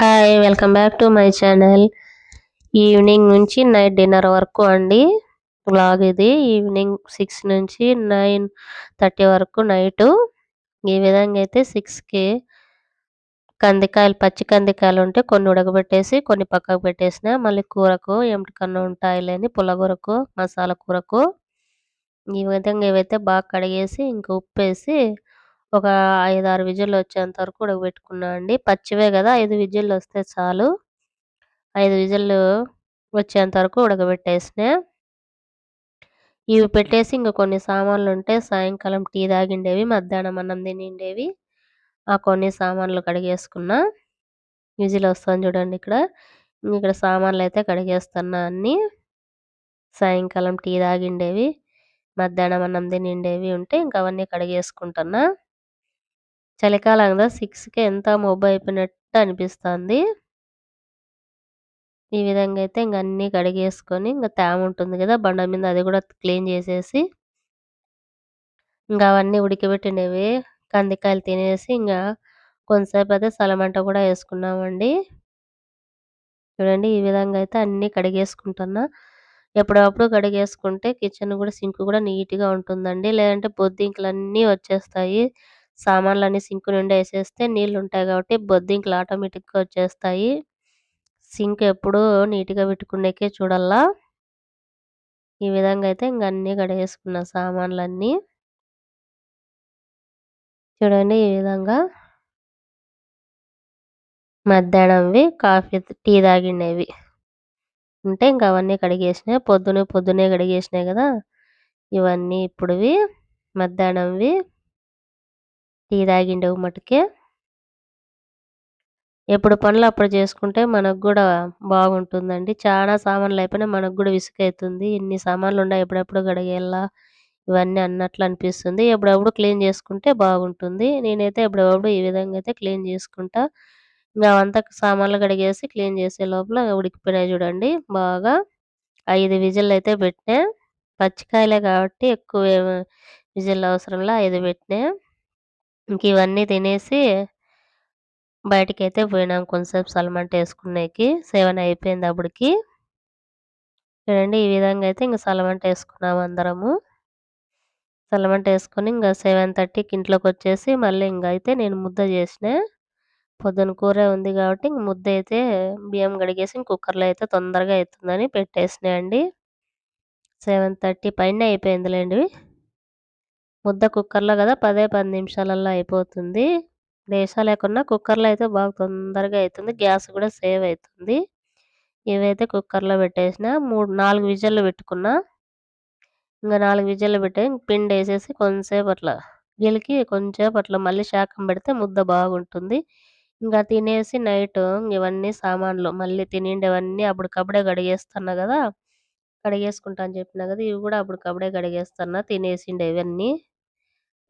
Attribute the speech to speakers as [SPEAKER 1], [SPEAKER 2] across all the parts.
[SPEAKER 1] Hi welcome back to my channel. Evening నుంచి night dinner వరకు అండి. బ్లాగ్ ఇది. ఈవినింగ్ సిక్స్ నుంచి నైన్ థర్టీ వరకు నైటు. ఈ విధంగా అయితే సిక్స్కి కందికాయలు పచ్చి కందికాయలు ఉంటే కొన్ని ఉడకబెట్టేసి కొన్ని పక్కకు పెట్టేసిన మళ్ళీ కూరకు ఎంటికన్నా ఉంటాయి లేని పులగూరకు మసాలా కూరకు. ఈ విధంగా ఇవైతే బాగా కడిగేసి ఇంకా ఉప్పు వేసి ఒక ఐదు ఆరు విజిల్లు వచ్చేంత వరకు ఉడకబెట్టుకున్నా అండి. పచ్చివే కదా ఐదు విజిల్లు వస్తే చాలు. ఐదు విజిల్లు వచ్చేంత వరకు ఉడకబెట్టేసిన. ఇవి పెట్టేసి ఇంకా కొన్ని సామాన్లు ఉంటే సాయంకాలం టీ తాగిండేవి మధ్యాహ్నం అన్నం తినిండేవి. ఆ కొన్ని సామాన్లు కడిగేసుకున్నా. విజిల్ వస్తుంది చూడండి ఇక్కడ. ఇక్కడ సామాన్లు అయితే కడిగేస్తున్నా అన్ని. సాయంకాలం టీ తాగిండేవి మధ్యాహ్నం అన్నం తినిండేవి ఉంటే ఇంకా అవన్నీ కడిగేసుకుంటున్నా. చలికాలం సిక్స్కి ఎంత మొబ్బు అయిపోయినట్టు అనిపిస్తుంది. ఈ విధంగా అయితే ఇంక అన్నీ కడిగేసుకొని ఇంకా తేమ ఉంటుంది కదా బండ మీద అది కూడా క్లీన్ చేసేసి ఇంకా అవన్నీ ఉడికిపెట్టినవి కందికాయలు తినేసి ఇంకా కొంతసేపు అయితే సలమంట కూడా వేసుకున్నామండి. చూడండి ఈ విధంగా అయితే అన్నీ కడిగేసుకుంటున్నా. ఎప్పుడప్పుడు కడిగేసుకుంటే కిచెన్ కూడా సింక్ కూడా నీట్గా ఉంటుందండి. లేదంటే బొద్దింకలు అన్నీ వచ్చేస్తాయి. సామాన్లన్నీ సింక్ నుండి వేసేస్తే నీళ్ళు ఉంటాయి కాబట్టి బొద్దింకలు ఆటోమేటిక్గా వచ్చేస్తాయి. సింక్ ఎప్పుడూ నీట్గా పెట్టుకునేకే చూడాలా ఈ విధంగా అయితే ఇంక అన్నీ కడిగేసుకున్న సామాన్లన్నీ. చూడండి ఈ విధంగా. మధ్యాహ్నంవి కాఫీ టీ తాగినవి ఉంటే ఇంకా అవన్నీ కడిగేసినాయి. పొద్దునే పొద్దునే కడిగేసినాయి కదా. ఇవన్నీ ఇప్పుడువి. మధ్యాహ్నంవి. టీ తాగిండేవి మటుకే. ఎప్పుడు పనులు అప్పుడు చేసుకుంటే మనకు కూడా బాగుంటుందండి. చాలా సామాన్లు అయిపోయినా మనకు కూడా విసుగైతుంది. ఇన్ని సామాన్లు ఉన్నాయి ఎప్పుడెప్పుడు గడిగేలా ఇవన్నీ అన్నట్లు అనిపిస్తుంది. ఎప్పుడప్పుడు క్లీన్ చేసుకుంటే బాగుంటుంది. నేనైతే ఎప్పుడప్పుడు ఈ విధంగా అయితే క్లీన్ చేసుకుంటా. ఇంకా అవంతా సామాన్లు కడిగేసి క్లీన్ చేసే లోపల ఉడికిపోయినాయి చూడండి. బాగా ఐదు విజిల్లు అయితే పెట్టినా. పచ్చికాయలే కాబట్టి ఎక్కువ విజిల్ అవసరంలో ఐదు పెట్టినా. ఇంక ఇవన్నీ తినేసి బయటికి అయితే పోయినాం కొంతసేపు సలమంట వేసుకునేకి. సెవెన్ అయిపోయింది అప్పటికి చూడండి ఈ విధంగా అయితే ఇంక సలమంట వేసుకున్నాం అందరము. సలమంట వేసుకొని ఇంకా సెవెన్ థర్టీకి ఇంట్లోకి వచ్చేసి మళ్ళీ ఇంకా అయితే నేను ముద్ద చేసిన. పొద్దున కూర ఉంది కాబట్టి ఇంక ముద్ద అయితే బియ్యం కడిగేసి కుక్కర్లో అయితే తొందరగా అవుతుందని పెట్టేసినాయండి సెవెన్ థర్టీ పైన అయిపోయిందిలేండి. ముద్ద కుక్కర్లో కదా పదే పది నిమిషాలలో అయిపోతుంది. దేశా లేకుండా కుక్కర్లో అయితే బాగా తొందరగా అవుతుంది గ్యాస్ కూడా సేవ్ అవుతుంది ఇవైతే కుక్కర్లో పెట్టేసిన. మూడు నాలుగు విజల్లు పెట్టుకున్నా. ఇంకా నాలుగు విజల్లు పెట్టే పిండి వేసేసి కొంతసేపు అట్లా గిలికి కొంచెంసేపు అట్లా మళ్ళీ శాఖం పెడితే ముద్ద బాగుంటుంది. ఇంకా తినేసి నైట్ ఇవన్నీ సామాన్లు మళ్ళీ తినిండేవన్నీ అప్పటికప్పుడే కడిగేస్తున్నా కదా కడిగేసుకుంటా అని చెప్పిన కదా ఇవి కూడా అప్పటికప్పుడే కడిగేస్తున్నా తినేసిండే ఇవన్నీ.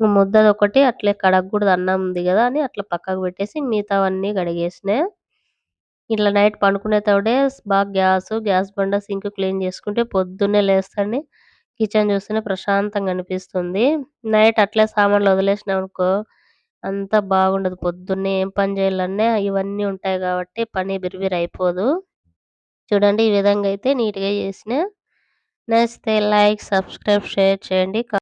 [SPEAKER 1] ముద్దది ఒకటి అట్లే కడగకూడదు అన్నం ఉంది కదా అని అట్లా పక్కకు పెట్టేసి మిగతావన్నీ కడిగేసిన ఇట్లా నైట్ పండుకునేటప్పుడే బాగా గ్యాస్ గ్యాస్ బండ సింక్ క్లీన్ చేసుకుంటే పొద్దున్నే లేస్తాండి. కిచెన్ చూస్తేనే ప్రశాంతంగా అనిపిస్తుంది. నైట్ అట్లే సామాన్లు వదిలేసినాం అనుకో అంతా బాగుండదు. పొద్దున్నే ఏం పని చేయాలన్నా ఇవన్నీ ఉంటాయి కాబట్టి పని బిరిబిరి అయిపోదు. చూడండి ఈ విధంగా అయితే నీట్గా చేసిన. నచ్చితే లైక్ సబ్స్క్రైబ్ షేర్ చేయండి.